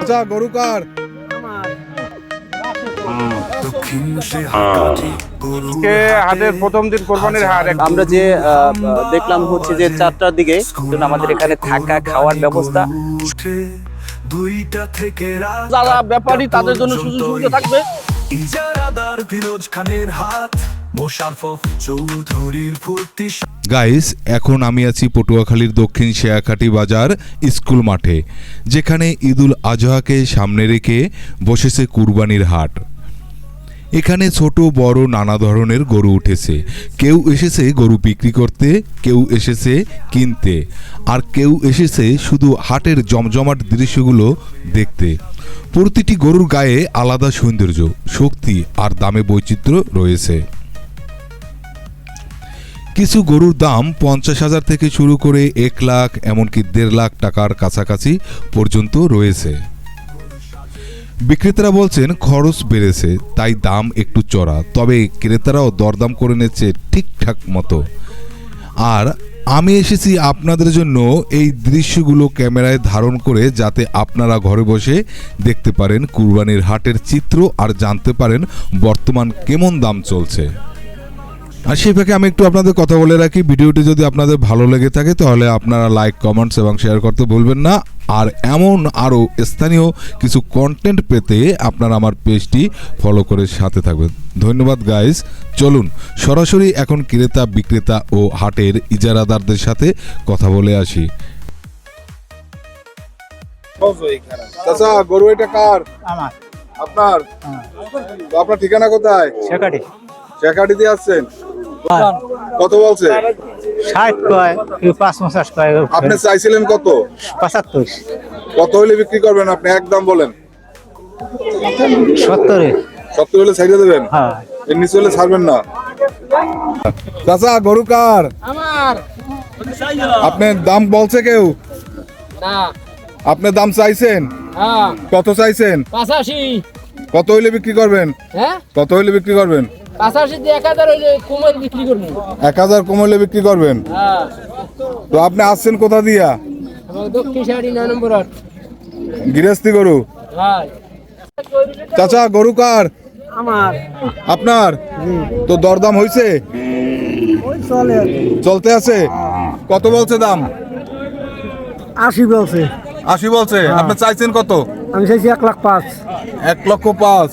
আচ্ছা গরু কার? আজকে হাটের প্রথম দিন কোরবানির হাট। আমরা যে দেখলাম হচ্ছে যে চারটার দিকে আমাদের এখানে থাকা খাওয়ার ব্যবস্থা। দুইটা থেকে যারা ব্যাপারী তাদের জন্য সুযোগ সুবিধা থাকবে। ইজারাদার ফিরোজ খানের হাত মোশারফ চৌধুরীর ফুর্তি গাইস এখন আমি আছি পটুয়াখালীর দক্ষিণ শেয়াখাটি বাজার স্কুল মাঠে, যেখানে ঈদুল আজহাকে সামনে রেখে বসেছে কুরবানির হাট। এখানে ছোট, বড় নানা ধরনের গরু উঠেছে। কেউ এসেছে গরু বিক্রি করতে, কেউ এসেছে কিনতে। আর কেউ এসেছে শুধু হাটের জমজমাট দৃশ্যগুলো দেখতে। প্রতিটি গরুর গায়ে আলাদা সৌন্দর্য, শক্তি আর দামে বৈচিত্র্য রয়েছে। কিছু গরুর দাম পঞ্চাশ হাজার থেকে শুরু করে এক লাখ, এমনকি দেড় লাখ টাকার কাছাকাছি পর্যন্ত রয়েছে। বিক্রেতারা বলছেন, খরচ বেড়েছে, তাই দাম একটু চড়া। তবে ক্রেতারাও দরদাম করে নিচ্ছে ঠিকঠাক মতো। আর আমি এসেছি আপনাদের জন্য এই দৃশ্যগুলো ক্যামেরায় ধারণ করে যাতে আপনারা ঘরে বসে দেখতে পারেন কুরবানির হাটের চিত্র আর জানতে পারেন বর্তমান কেমন দাম চলছে। আর সেই ফাঁকে আমি একটু আপনাদের কথা বলে রাখি ভিডিওটি যদি আপনাদের ভালো লেগে থাকে তাহলে আপনারা লাইক কমেন্টস এবং শেয়ার করতে ভুলবেন না। আর এমন আরও স্থানীয় কিছু কন্টেন্ট পেতে আপনারা আমার পেজটি ফলো করে সাথে থাকবেন। ধন্যবাদ গাইস চলুন সরাসরি এখন ক্রেতা বিক্রেতা ও হাটের ইজারাদারদের সাথে কথা বলে আসি। চাচা গরু এটা কার? আমার। আপনার? আপনার ঠিকানা কোথায়? শেখাটি। শেখাটিতে আসছেন কত বলছে? ষাট কয় পাঁচ পঞ্চাশ কয়। আপনি চাইছিলেন কত? পঁচাত্তর। কত হলে বিক্রি করবেন আপনি? একদম বলেন। সত্তরে। সত্তর হলে ছাইড়ে দেবেন? হ্যাঁ। এর নিচে হলে ছাড়বেন না? চাচা গরু কার? আমার। আপনার দাম বলছে কেউ? না। আপনার দাম চাইছেন? হ্যাঁ। কত চাইছেন? পাঁচাশি। কত হইলে বিক্রি করবেন? হ্যাঁ? কত হইলে বিক্রি করবেন? এক হাজার কুমার বিক্রি করবেন? হ্যাঁ। তো আপনি আসছেন কোথা দিয়া। গৃহস্থী গরু? হ্যাঁ। চাচা গরু কার? আমার। আপনার? তো দরদাম হয়েছে চলতে আছে? কত বলছে দাম? আশি বলছে। আশি বলছে। আপনি চাইছেন কত? আমি চাইছি এক লাখ পাঁচ। এক লক্ষ পাঁচ।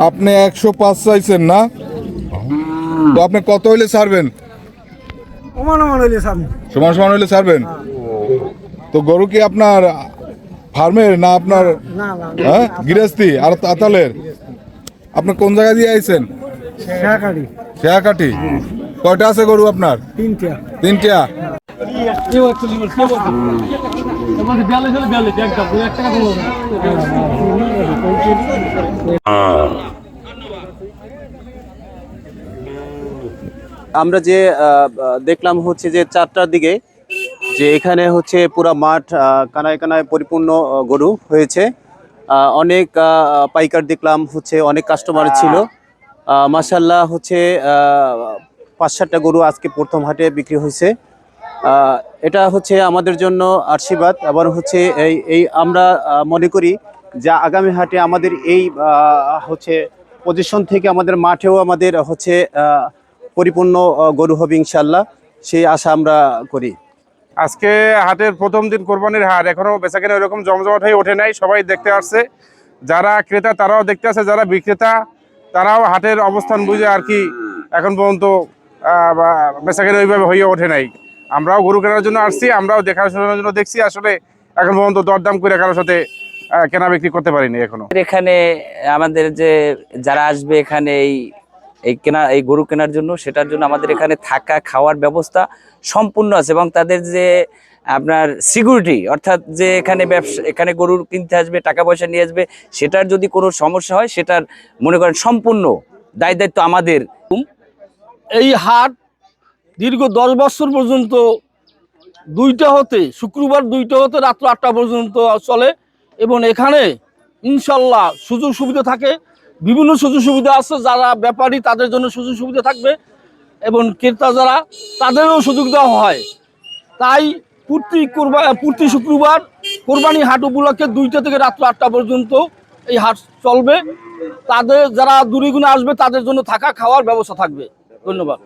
আপনি একশো পাঁচ চাইছেন না? তো আপনি কত হইলে ছাড়বেন? হইলে সামনে সমান সমান হইলে ছাড়বেন? তো গরু কি আপনার ফার্মের না আপনার হ্যাঁ? গৃহস্থী আর তাতালের আপনি কোন জায়গা দিয়ে আইছেন? শেখাটি শেয়াকাটি। কয়টা আছে গরু আপনার? তিনটা। তিনটা। আমরা যে দেখলাম হচ্ছে যে চারটার দিকে যে এখানে হচ্ছে পুরা মাঠ কানায় কানায় পরিপূর্ণ গরু হয়েছে। অনেক পাইকার দেখলাম হচ্ছে অনেক কাস্টমার ছিল। মাসাল্লাহ হচ্ছে পাঁচ সাতটা গরু আজকে প্রথম হাটে বিক্রি হয়েছে। এটা হচ্ছে আমাদের জন্য আশীর্বাদ আবার হচ্ছে এই এই আমরা মনে করি যা আগামী হাটে আমাদের এই হচ্ছে পজিশন থেকে আমাদের মাঠেও আমাদের হচ্ছে পরিপূর্ণ গরু হবে ইনশাল্লাহ সেই আশা আমরা করি। আজকে হাটের প্রথম দিন কোরবানির হাট, এখনও বেচাকেনা ওইরকম জমজমাট হয়ে ওঠে নাই, সবাই দেখতে আসছে। যারা ক্রেতা, তারাও দেখতে আসে, যারা বিক্রেতা, তারাও হাটের অবস্থান বুঝে আর কি এখন পর্যন্ত বেচাকেনা ওইভাবে হয়ে ওঠে নাই। আমরাও গরু কেনার জন্য আসছি আমরাও দেখাশোনার জন্য দেখছি আসলে এখন পর্যন্ত দরদাম করে কারোর সাথে কেনা বিক্রি করতে পারিনি এখনও। এখানে আমাদের যে যারা আসবে এখানে এই এই কেনা এই গরু কেনার জন্য সেটার জন্য আমাদের এখানে থাকা খাওয়ার ব্যবস্থা সম্পূর্ণ আছে এবং তাদের যে আপনার সিকিউরিটি অর্থাৎ যে এখানে ব্যবসা এখানে গরু কিনতে আসবে টাকা পয়সা নিয়ে আসবে সেটার যদি কোনো সমস্যা হয় সেটার মনে করেন সম্পূর্ণ দায় দায়িত্ব আমাদের। এই হাট দীর্ঘ দশ বছর পর্যন্ত দুইটা হতে, শুক্রবার দুইটা হতে, রাত্র আটটা পর্যন্ত চলে। এবং এখানে ইনশাল্লাহ সুযোগ সুবিধা থাকে। বিভিন্ন সুযোগ সুবিধা আছে, যারা ব্যাপারী তাদের জন্য সুযোগ সুবিধা থাকবে। এবং ক্রেতা যারা, তাদেরও সুযোগ দেওয়া হয়। তাই প্রতি কোরবা, প্রতি শুক্রবার কোরবানি হাট উপলক্ষে দুইটা থেকে রাত্র আটটা পর্যন্ত এই হাট চলবে। তাদের, যারা দূরে গুণে আসবে, তাদের জন্য থাকা খাওয়ার ব্যবস্থা থাকবে। ধন্যবাদ।